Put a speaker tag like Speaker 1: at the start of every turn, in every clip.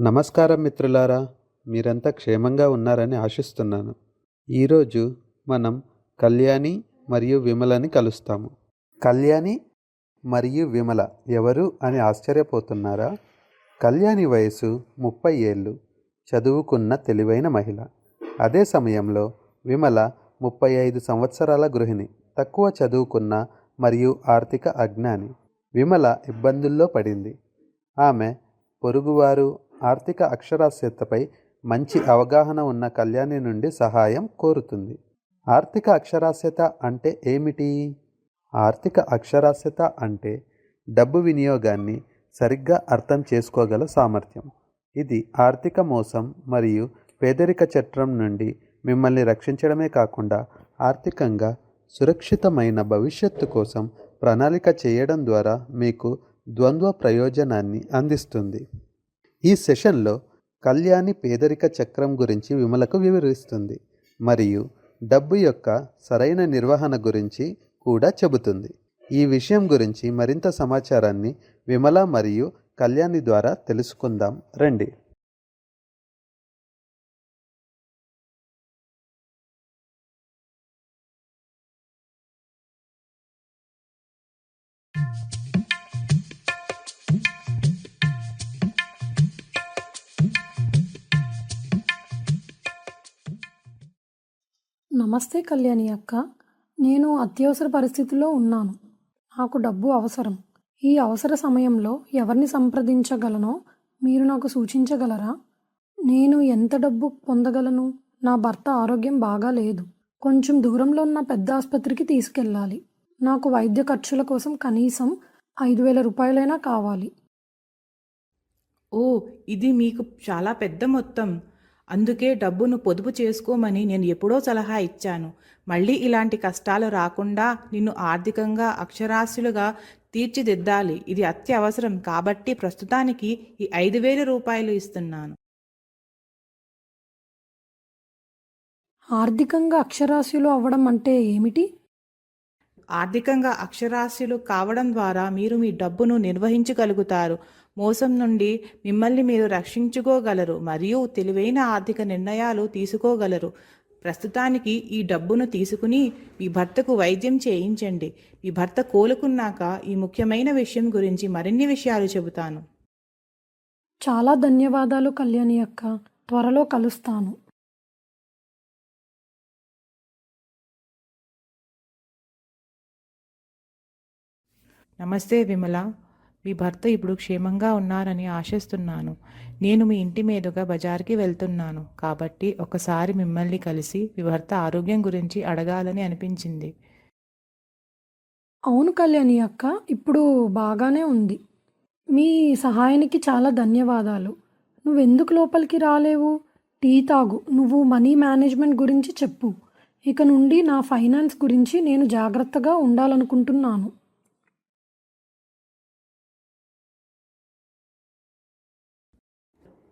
Speaker 1: నమస్కారం మిత్రులారా మీరంతా క్షేమంగా ఉన్నారని ఆశిస్తున్నాను. ఈరోజు మనం కళ్యాణి మరియు విమలని కలుస్తాము. కళ్యాణి మరియు విమల ఎవరు అని ఆశ్చర్యపోతున్నారా? కళ్యాణి వయసు ముప్పై ఏళ్ళు చదువుకున్న తెలివైన మహిళ. అదే సమయంలో విమల ముప్పై ఐదు సంవత్సరాల గృహిణి తక్కువ చదువుకున్న మరియు ఆర్థిక అజ్ఞాని. విమల ఇబ్బందుల్లో పడింది. ఆమె పొరుగువారు ఆర్థిక అక్షరాస్యతపై మంచి అవగాహన ఉన్న కళ్యాణి నుండి సహాయం కోరుతుంది. ఆర్థిక అక్షరాస్యత అంటే ఏమిటి? ఆర్థిక అక్షరాస్యత అంటే డబ్బు వినియోగాన్ని సరిగ్గా అర్థం చేసుకోగల సామర్థ్యం. ఇది ఆర్థిక మోసం మరియు పేదరిక చట్రం నుండి మిమ్మల్ని రక్షించడమే కాకుండా ఆర్థికంగా సురక్షితమైన భవిష్యత్తు కోసం ప్రణాళిక చేయడం ద్వారా మీకు ద్వంద్వ ప్రయోజనాన్ని అందిస్తుంది. ఈ సెషన్లో కళ్యాణి పేదరిక చక్రం గురించి విమలకు వివరిస్తుంది మరియు డబ్బు యొక్క సరైన నిర్వహణ గురించి కూడా చెబుతుంది. ఈ విషయం గురించి మరింత సమాచారాన్ని విమల మరియు కళ్యాణి ద్వారా తెలుసుకుందాం. రండి.
Speaker 2: నమస్తే కళ్యాణి అక్క. నేను అత్యవసర పరిస్థితిలో ఉన్నాను. నాకు డబ్బు అవసరం. ఈ అవసర సమయంలో ఎవరిని సంప్రదించగలనో మీరు నాకు సూచించగలరా? నేను ఎంత డబ్బు పొందగలను? నా భర్త ఆరోగ్యం బాగా లేదు. కొంచెం దూరంలో ఉన్న పెద్ద ఆసుపత్రికి తీసుకెళ్ళాలి. నాకు వైద్య ఖర్చుల కోసం కనీసం ఐదు వేల రూపాయలైనా కావాలి.
Speaker 3: ఓ ఇది మీకు చాలా పెద్ద మొత్తం. అందుకే డబ్బును పొదుపు చేసుకోమని నేను ఎప్పుడో సలహా ఇచ్చాను. మళ్ళీ ఇలాంటి కష్టాలు రాకుండా నిన్ను ఆర్థికంగా అక్షరాస్యులుగా తీర్చిదిద్దాలి. ఇది అత్యవసరం. కాబట్టి ప్రస్తుతానికి ఈ ఐదు వేల రూపాయలు ఇస్తున్నాను.
Speaker 2: ఆర్థికంగా అక్షరాస్యులు అవ్వడం అంటే ఏమిటి?
Speaker 3: ఆర్థికంగా అక్షరాస్యులు కావడం ద్వారా మీరు మీ డబ్బును నిర్వహించగలుగుతారు. మోసం నుండి మిమ్మల్ని మీరు రక్షించుకోగలరు మరియు తెలివైన ఆర్థిక నిర్ణయాలు తీసుకోగలరు. ప్రస్తుతానికి ఈ డబ్బును తీసుకుని మీ భర్తకు వైద్యం చేయించండి. మీ భర్త కోలుకున్నాక ఈ ముఖ్యమైన విషయం గురించి మరిన్ని విషయాలు చెబుతాను.
Speaker 2: చాలా ధన్యవాదాలు కళ్యాణి అక్క. త్వరలో కలుస్తాను.
Speaker 3: నమస్తే విమల. మీ భర్త ఇప్పుడు క్షేమంగా ఉన్నారని ఆశిస్తున్నాను. నేను మీ ఇంటి మీదుగా బజార్కి వెళ్తున్నాను. కాబట్టి ఒకసారి మిమ్మల్ని కలిసి మీ భర్త ఆరోగ్యం గురించి అడగాలని అనిపించింది.
Speaker 2: అవును కళ్యాణి అక్క ఇప్పుడు బాగానే ఉంది. మీ సహాయానికి చాలా ధన్యవాదాలు. నువ్వెందుకు లోపలికి రాలేవు? టీ తాగు. నువ్వు మనీ మేనేజ్మెంట్ గురించి చెప్పు. ఇక నుండి నా ఫైనాన్స్ గురించి నేను జాగ్రత్తగా ఉండాలనుకుంటున్నాను.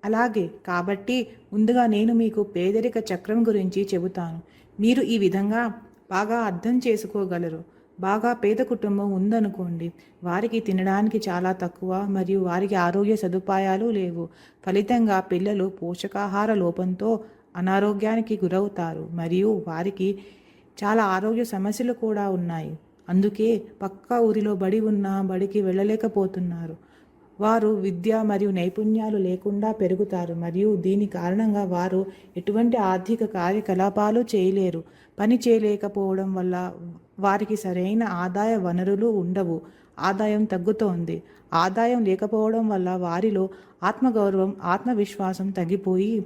Speaker 3: అలాగే కాబట్టి ముందుగా నేను మీకు పేదరిక చక్రం గురించి చెబుతాను. మీరు ఈ విధంగా బాగా అర్థం చేసుకోగలరు. బాగా పేద కుటుంబం ఉందనుకోండి వారికి తినడానికి చాలా తక్కువ మరియు వారికి ఆరోగ్య సదుపాయాలు లేవు. ఫలితంగా పిల్లలు పోషకాహార లోపంతో అనారోగ్యానికి గురవుతారు మరియు వారికి చాలా ఆరోగ్య సమస్యలు కూడా ఉన్నాయి. అందుకే పక్క ఊరిలో బడి ఉన్నా బడికి వెళ్ళలేకపోతున్నారు. వారు విద్య మరియు నైపుణ్యాలు లేకుండా పెరుగుతారు మరియు దీని కారణంగా వారు ఎటువంటి ఆర్థిక కార్యకలాపాలు చేయలేరు. పని చేయలేకపోవడం వల్ల వారికి సరైన ఆదాయ వనరులు ఉండవు. ఆదాయం తగ్గుతోంది. ఆదాయం లేకపోవడం వల్ల వారిలో ఆత్మగౌరవం ఆత్మవిశ్వాసం తగ్గిపోయి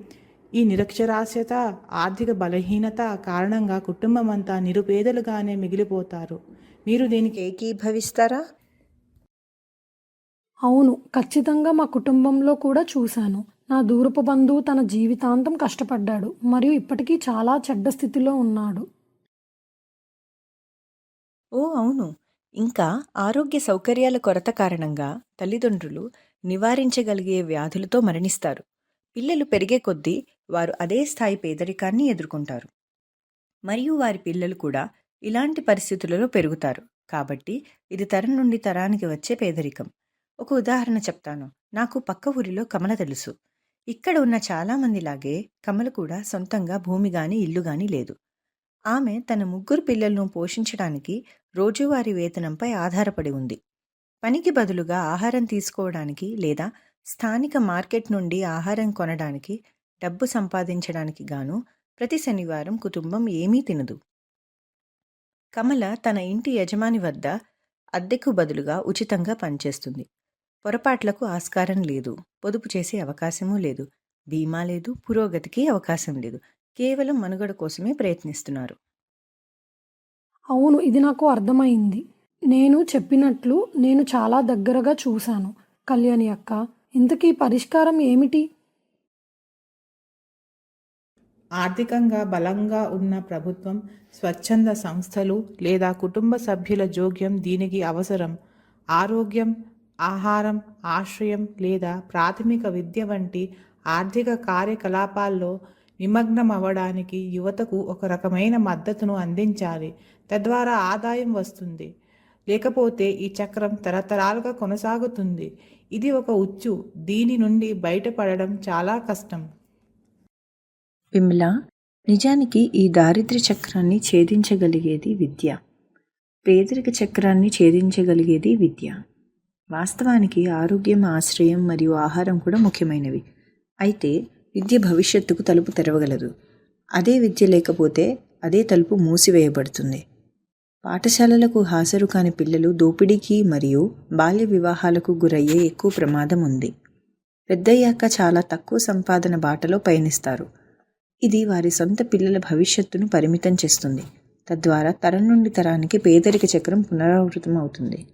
Speaker 3: ఈ నిరక్షరాస్యత ఆర్థిక బలహీనత కారణంగా కుటుంబం అంతా నిరుపేదలుగానే మిగిలిపోతారు. మీరు దీనికి
Speaker 4: ఏకీభవిస్తారా?
Speaker 2: అవును ఖచ్చితంగా మా కుటుంబంలో కూడా చూశాను. నా దూరపు బంధువు తన జీవితాంతం కష్టపడ్డాడు మరియు ఇప్పటికీ చాలా చెడ్డ స్థితిలో ఉన్నాడు.
Speaker 4: ఓ అవును. ఇంకా ఆరోగ్య సౌకర్యాల కొరత కారణంగా తల్లిదండ్రులు నివారించగలిగే వ్యాధులతో మరణిస్తారు. పిల్లలు పెరిగే కొద్దీ వారు అదే స్థాయి పేదరికాన్ని ఎదుర్కొంటారు. మరియు వారి పిల్లలు కూడా ఇలాంటి పరిస్థితులలో పెరుగుతారు. కాబట్టి ఇది తరం నుండి తరానికి వచ్చే పేదరికం. ఒక ఉదాహరణ చెప్తాను. నాకు పక్క ఊరిలో కమల తెలుసు. ఇక్కడ ఉన్న చాలామందిలాగే కమల కూడా సొంతంగా భూమి గాని ఇల్లు గాని లేదు. ఆమె తన ముగ్గురు పిల్లలను పోషించడానికి రోజువారీ వేతనంపై ఆధారపడి ఉంది. పనికి బదులుగా ఆహారం తీసుకోవడానికి లేదా స్థానిక మార్కెట్ నుండి ఆహారం కొనడానికి డబ్బు సంపాదించడానికి గాను ప్రతి శనివారం కుటుంబం ఏమీ తినదు. కమల తన ఇంటి యజమాని వద్ద అద్దెకు బదులుగా ఉచితంగా పనిచేస్తుంది. పొరపాట్లకు ఆస్కారం లేదు. పొదుపు చేసే అవకాశమూ లేదు. బీమా లేదు. పురోగతికి అవకాశం లేదు. కేవలం మనుగడ కోసమే ప్రయత్నిస్తున్నారు.
Speaker 2: అవును ఇది నాకు అర్థమైంది. నేను చెప్పినట్లు నేను చాలా దగ్గరగా చూశాను. కళ్యాణి అక్క ఇంతకీ పరిష్కారం ఏమిటి?
Speaker 3: ఆర్థికంగా బలంగా ఉన్న ప్రభుత్వం స్వచ్ఛంద సంస్థలు లేదా కుటుంబ సభ్యుల జోక్యం దీనికి అవసరం. ఆరోగ్యం ఆహారం ఆశ్రయం లేదా ప్రాథమిక విద్య వంటి ఆర్థిక కార్యకలాపాల్లో నిమగ్నం అవ్వడానికి యువతకు ఒక రకమైన మద్దతును అందించాలి. తద్వారా ఆదాయం వస్తుంది. లేకపోతే ఈ చక్రం తరతరాలుగా కొనసాగుతుంది. ఇది ఒక ఉచ్చు. దీని నుండి బయటపడడం చాలా కష్టం.
Speaker 4: విమల నిజానికి ఈ దారిద్ర్య చక్రాన్ని ఛేదించగలిగేది విద్య. పేదరిక చక్రాన్ని ఛేదించగలిగేది విద్య. వాస్తవానికి ఆరోగ్యం ఆశ్రయం మరియు ఆహారం కూడా ముఖ్యమైనవి. అయితే విద్య భవిష్యత్తుకు తలుపు తెరవగలదు. అదే విద్య లేకపోతే అదే తలుపు మూసివేయబడుతుంది. పాఠశాలలకు హాజరు కాని పిల్లలు దోపిడీకి మరియు బాల్య వివాహాలకు గురయ్యే ఎక్కువ ప్రమాదం ఉంది. పెద్దయ్యాక చాలా తక్కువ సంపాదన బాటలో పయనిస్తారు. ఇది వారి సొంత పిల్లల భవిష్యత్తును పరిమితం చేస్తుంది. తద్వారా తరం నుండి తరానికి పేదరిక చక్రం పునరావృతం అవుతుంది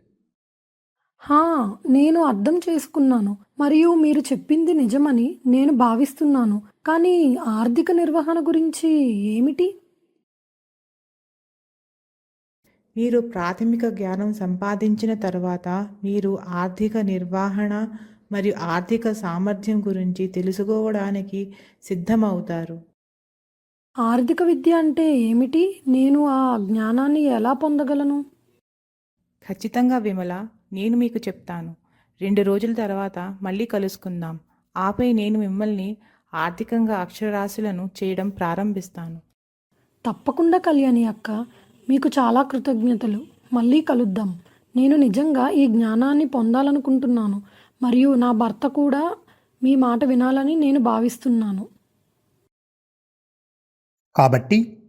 Speaker 2: హా నేను అర్థం చేసుకున్నాను. మరియు మీరు చెప్పింది నిజమని నేను భావిస్తున్నాను. కానీ ఆర్థిక నిర్వహణ గురించి ఏమిటి?
Speaker 3: మీరు ప్రాథమిక జ్ఞానం సంపాదించిన తర్వాత మీరు ఆర్థిక నిర్వహణ మరియు ఆర్థిక సామర్థ్యం గురించి తెలుసుకోవడానికి సిద్ధమవుతారు.
Speaker 2: ఆర్థిక విద్య అంటే ఏమిటి? నేను ఆ జ్ఞానాన్ని ఎలా పొందగలను?
Speaker 3: ఖచ్చితంగా విమల నేను మీకు చెప్తాను. రెండు రోజుల తర్వాత మళ్ళీ కలుసుకుందాం. ఆపై నేను మిమ్మల్ని ఆర్థికంగా అక్షరాస్యులను చేయడం ప్రారంభిస్తాను.
Speaker 2: తప్పకుండా కళ్యాణి అక్క మీకు చాలా కృతజ్ఞతలు. మళ్ళీ కలుద్దాం. నేను నిజంగా ఈ జ్ఞానాన్ని పొందాలనుకుంటున్నాను. మరియు నా భర్త కూడా మీ మాట వినాలని నేను భావిస్తున్నాను.
Speaker 5: కాబట్టి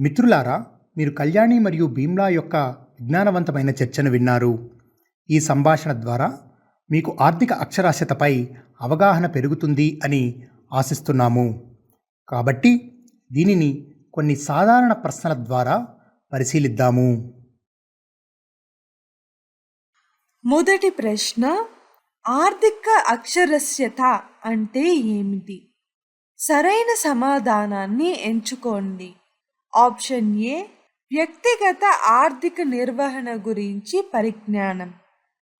Speaker 5: మిత్రులారా మీరు కళ్యాణి మరియు భీమ్లా యొక్క విజ్ఞానవంతమైన చర్చను విన్నారు. ఈ సంభాషణ ద్వారా మీకు ఆర్థిక అక్షరాస్యతపై అవగాహన పెరుగుతుంది అని ఆశిస్తున్నాము. కాబట్టి దీనిని కొన్ని సాధారణ ప్రశ్నల ద్వారా పరిశీలిద్దాము.
Speaker 6: మొదటి ప్రశ్న ఆర్థిక అక్షరస్యత అంటే ఏమిటి? సరైన సమాధానాన్ని ఎంచుకోండి. ఆప్షన్ ఏ వ్యక్తిగత ఆర్థిక నిర్వహణ గురించి పరిజ్ఞానం.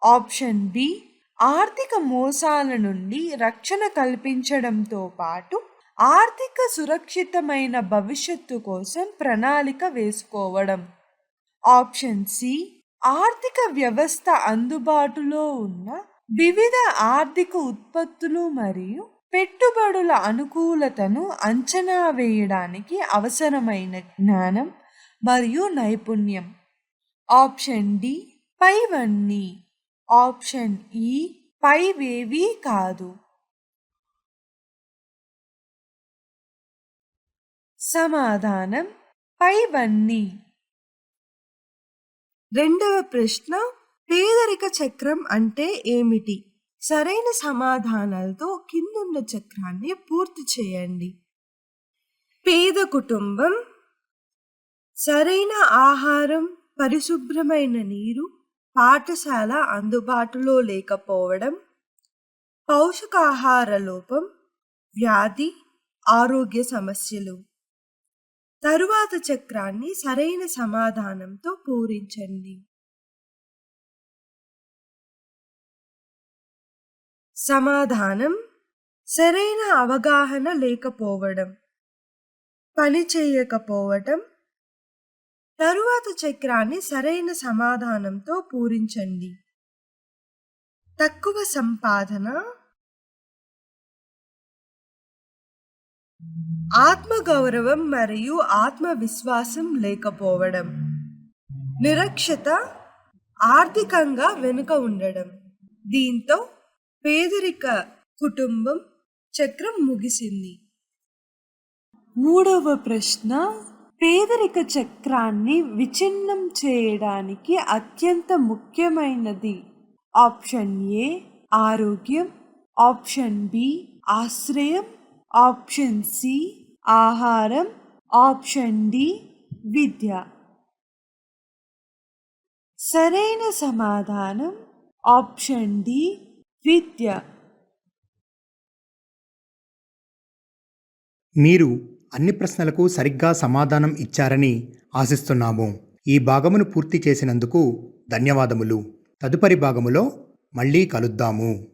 Speaker 6: ఆప్షన్ బి ఆర్థిక మోసాల నుండి రక్షణ కల్పించడంతో పాటు ఆర్థిక సురక్షితమైన భవిష్యత్తు కోసం ప్రణాళిక వేసుకోవడం. ఆప్షన్ సి ఆర్థిక వ్యవస్థ అందుబాటులో ఉన్న వివిధ ఆర్థిక ఉత్పత్తులు మరియు పెట్టుబడుల అనుకూలతను అంచనా వేయడానికి అవసరమైన జ్ఞానం మరియు నైపుణ్యం. ఆప్షన్ డి పైవన్నీ ఆప్షన్ ఈ పైవేవీ కాదు. సమాధానం పైవన్నీ రెండవ ప్రశ్న పేదరిక చక్రం అంటే ఏమిటి? సరైన సమాధానాలతో కిందున్న చక్రాన్ని పూర్తి చేయండి. పేద కుటుంబం సరైన ఆహారం పరిశుభ్రమైన నీరు పాఠశాల అందుబాటులో లేకపోవడం పౌషకాహార లోపం వ్యాధి ఆరోగ్య సమస్యలు. తరువాత చక్రాన్ని సరైన సమాధానంతో పూరించండి. సమాధానం సరైన అవగాహన లేకపోవడం పని చేయకపోవటం తరువాత చక్రాన్ని సరైన సమాధానంతో పూరించండి. తక్కువ సంపాదన. ఆత్మగౌరవం మరియు ఆత్మవిశ్వాసం లేకపోవడం. నిరక్షత ఆర్థికంగా వెనుక ఉండడం. దీంతో పేదరిక కుటుంబం చక్రం ముగిసింది.
Speaker 7: మూడవ ప్రశ్న పేదరిక చక్రాన్ని విచ్ఛిన్నం చేయడానికి అత్యంత ముఖ్యమైనది. ఆప్షన్ ఏ ఆరోగ్యం. ఆప్షన్ బి ఆశ్రయం. ఆప్షన్ సి ఆహారం. ఆప్షన్ డి విద్య. సరైన సమాధానం ఆప్షన్ డి విద్య.
Speaker 5: మీరు అన్ని ప్రశ్నలకు సరిగ్గా సమాధానం ఇచ్చారని ఆశిస్తున్నాము. ఈ భాగమును పూర్తి చేసినందుకు ధన్యవాదములు. తదుపరి భాగములో మళ్ళీ కలుద్దాము.